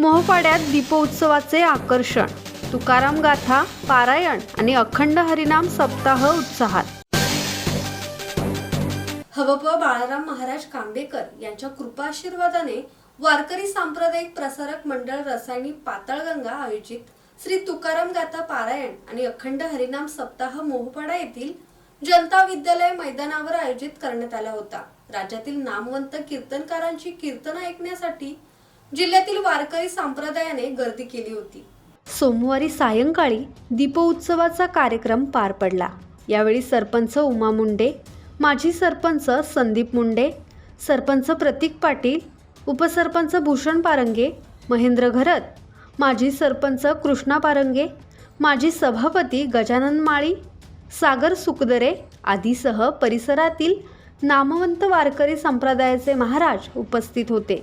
मोहपाड्यात दीपोत्सवाचे आकर्षण. तुकाराम गाथा पारायण आणि अखंड हरिनाम सप्ताह उत्साहात. हवप बाळाराम महाराज कांबेकर यांच्या कृपाशीर्वादाने वारकरी सांप्रदायिक प्रसारक मंडळ रसायनी पाताळगंगा आयोजित श्री तुकाराम गाथा पारायण आणि अखंड हरिनाम सप्ताह मोहपाडा येथील जनता विद्यालय मैदानावर आयोजित करण्यात आला होता. राज्यातील नामवंत कीर्तनकारांची कीर्तन ऐकण्यासाठी जिल्ह्यातील वारकरी संप्रदायाने गर्दी केली होती. सोमवारी सायंकाळी दीपोत्सवाचा कार्यक्रम पार पडला. यावेळी सरपंच उमा मुंडे माजी सरपंच संदीप मुंडे सरपंच प्रतीक पाटील उपसरपंच भूषण पारंगे महेंद्र घरत माजी सरपंच कृष्णा पारंगे माजी सभापती गजानन माळी सागर सुकदरे आदीसह परिसरातील नामवंत वारकरी संप्रदायाचे महाराज उपस्थित होते.